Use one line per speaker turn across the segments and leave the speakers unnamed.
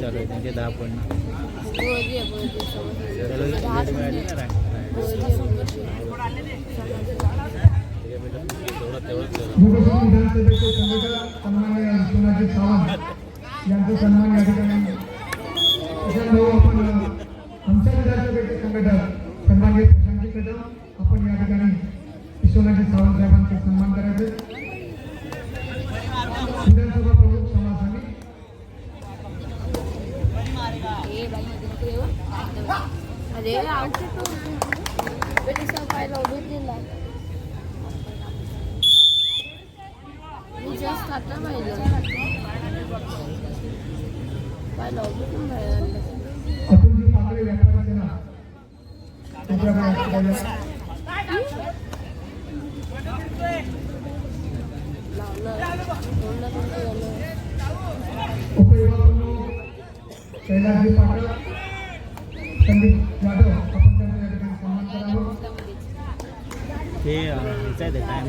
ચાલો કે દાપણ બોલીએ બોલીએ
ચલો विधानसभेचे संघटक सन्मान्य विश्वनाथ सावंत यांचा सन्मान या ठिकाणी उपयोगापूर्ण कैलासजी पाटील संदीप जाधव आपण त्यांना या ठिकाणी सन्मान करावं
हे
याचा टाइम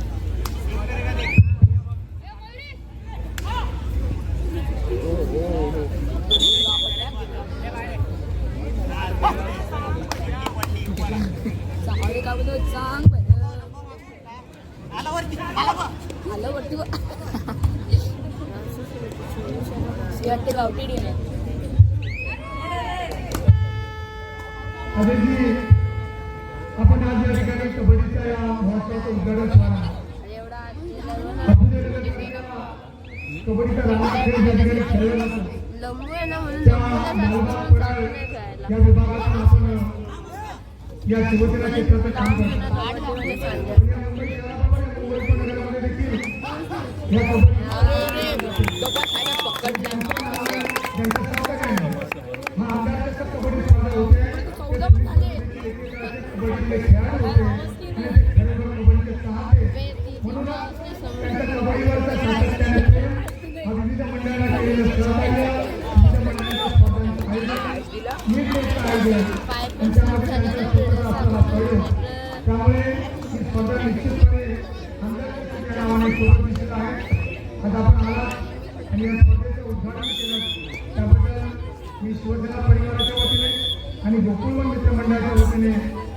लंबू आहे ना म्हणून लंबूला जास्त पाहिजे
त्यांच्यामध्ये त्यांच्या संस्कृतीचा पाहिजे त्यामुळे ही स्पर्धा आणि या
मित्रमंडळाच्या वतीने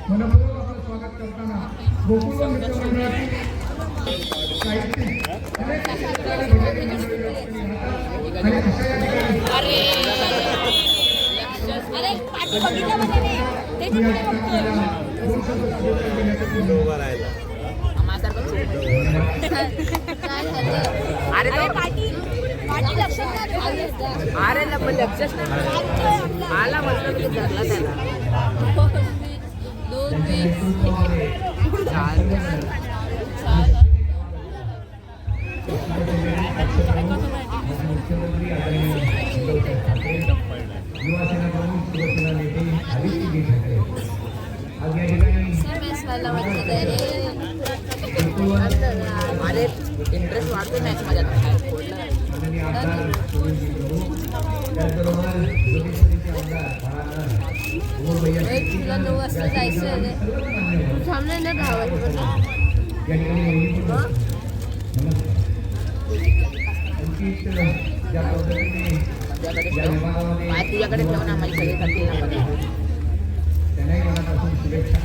मनपूर्वक आपलं स्वागत करताना गोकुळवन मित्रमंडळातील साहित्य
अरे ना पण लक्षच नाही. मला म्हटलं की धरला त्याला.
दोन
युवासेना प्रमुख शिवसेना नेते आदित्यजी ठाकरे आज या ठिकाणी
इंटरेस्ट वाढतो मॅच
माननीय आमदार त्याचबरोबर
जायचं थांबले ना
तुझ्याकडे ठेव. तुझ्याकडे ठेव ना माझी सगळी ना
शुभेच्छा.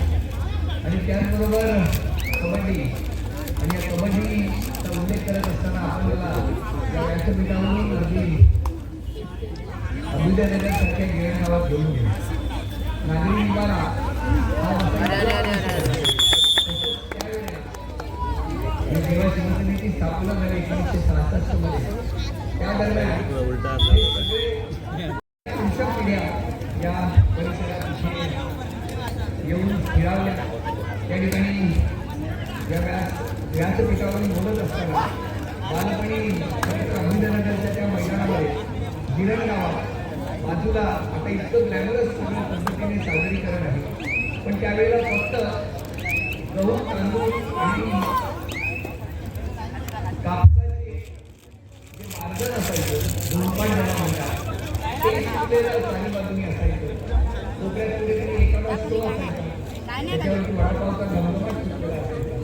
आणि त्याचबरोबर कबड्डी. आणि या कबड्डीचा उल्लेख करत असताना आपल्याला या व्यासपीठावरून अगदी अभ्युदयनगरसारख्या गिरण गावात घेऊन गेले. नागरी निवारा हा
अरे
वसंत
अरे अरे. अरे
आणि जेव्हा शिवसेनेची स्थापना झाली एकोणीसशे सहासष्टमध्ये. त्या दरम्यान सोशल मीडिया या परिसरात इथे येऊन फिरावल्या त्या ठिकाणी या व्यास व्यासपीठावरून बोलत असताना बालपणी अभिनगरच्या त्या मैदानामध्ये बाजूला आता इतकं ग्लॅमरस पद्धतीने सादरीकरण आहे. पण त्यावेळेला फक्त गहू तांदूळ आणि कापसाचे जे असायचं ज्याला म्हणतात ते सुटलेलं असायचं. कोपऱ्यात कुठेतरी एखादा स्टो असायचा. त्याच्यावरती वडापावचा घमघमाट सुटलेला असायचा.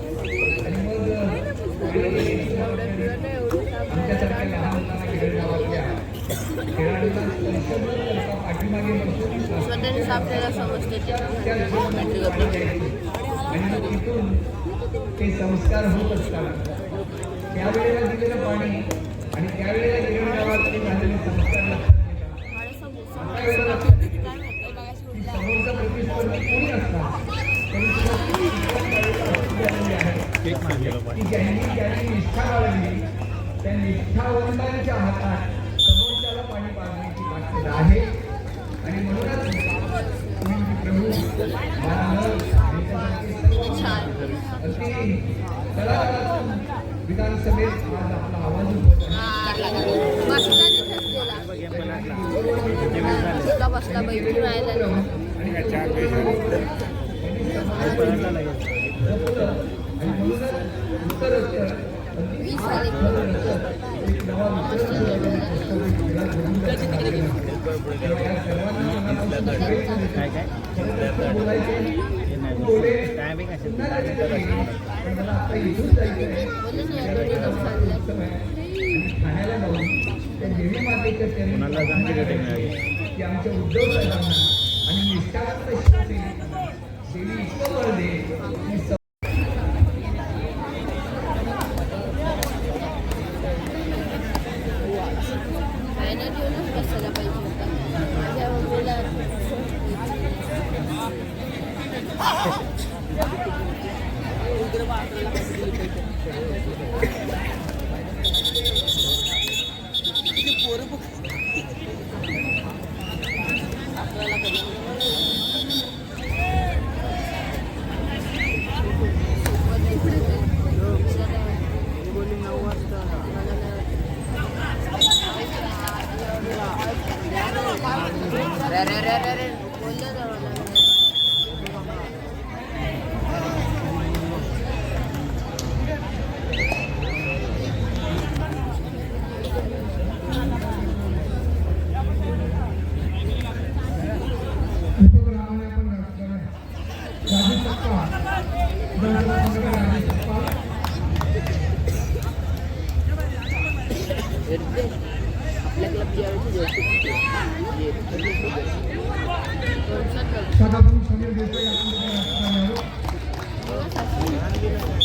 स्वतःच आपल्याला समजते ते.
त्या हिशोबाने पाणी द्यायचे. आणि मग तिथून ते संस्कार होत असतात त्यावेळेला दिलेलं पाणी आणि त्यावेळेला गिरण गावात ते झालेले संस्कार രണ്ടായിരത്തി त्या देवी मातेच्या चरणी
कोणाला चांगली भेट मिळाली.
की आणि
Thank
you.
Thank
you.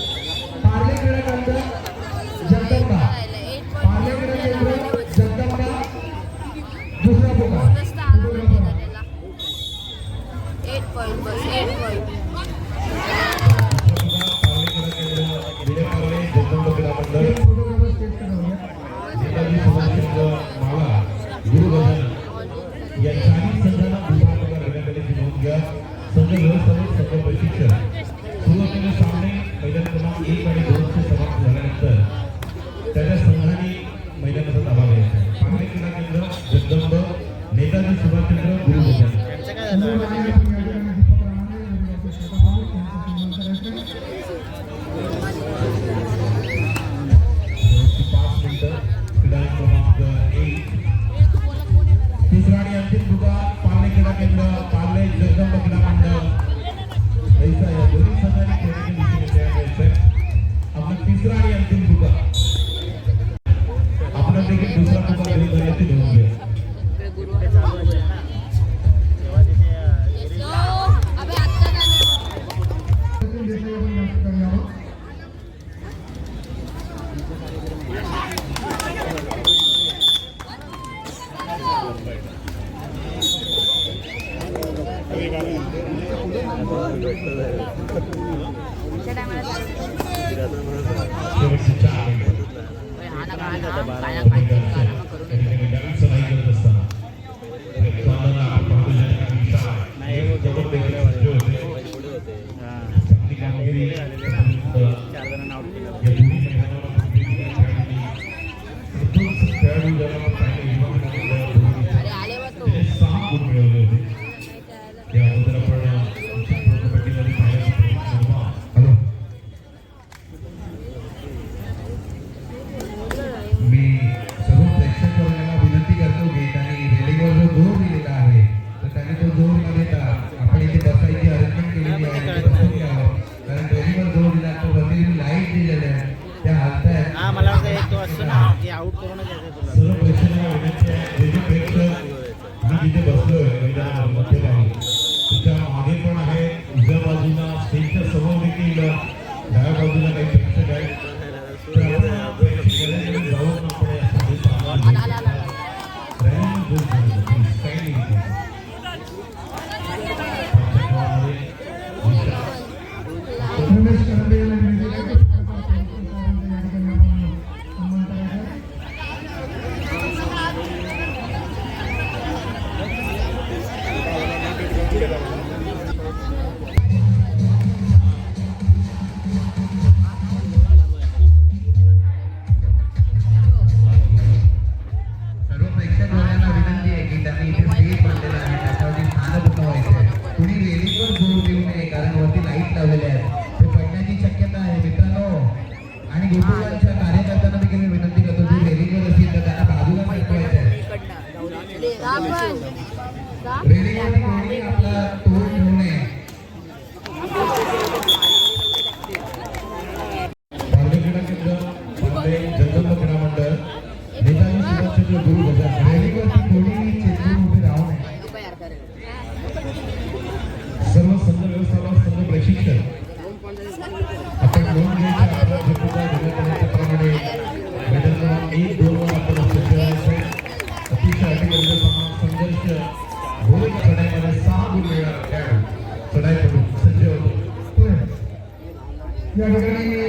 great.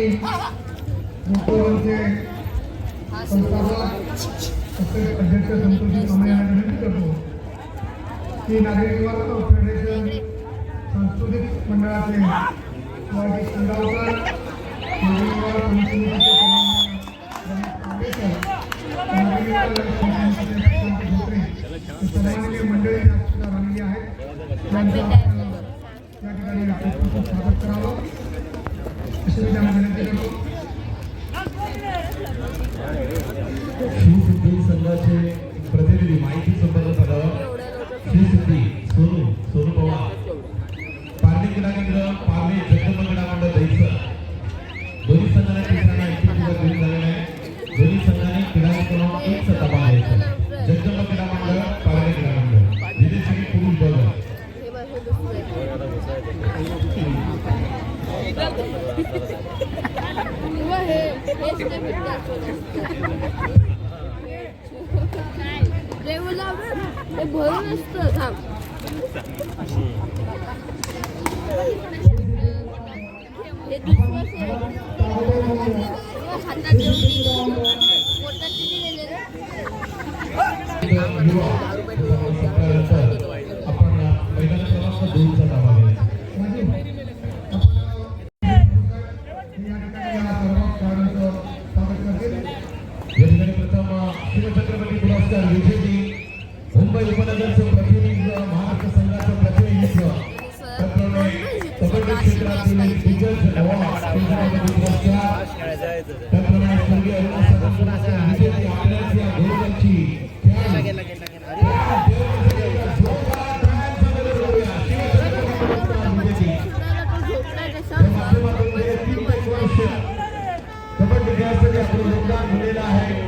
पुढे.
संस्थापक अध्यक्ष संतोषी कांबळे यांना विनंती करतो की नागरिक फेडरेशन सांस्कृतिक मंडळाचे शिवाजी खंडावकर नागरिक मंडळी आहेत त्यांचं या ठिकाणी स्वागत करावं अशी विनंती करतो
शिवसिद्धी संघाचे
हे भरून असतं थांब हे दुसरं आहे.
मुंबई उपनगरचं प्रतिनिधित्व महाराष्ट्र संघाचं प्रतिनिधित्व. कबड्डी क्षेत्रातील एक अवॉर्ड त्याचप्रमाणे स्वर्गीय अरुणा आपल्याच या गोलकरची कबड्डी खेळासाठी आपलं योगदान दिलेलं आहे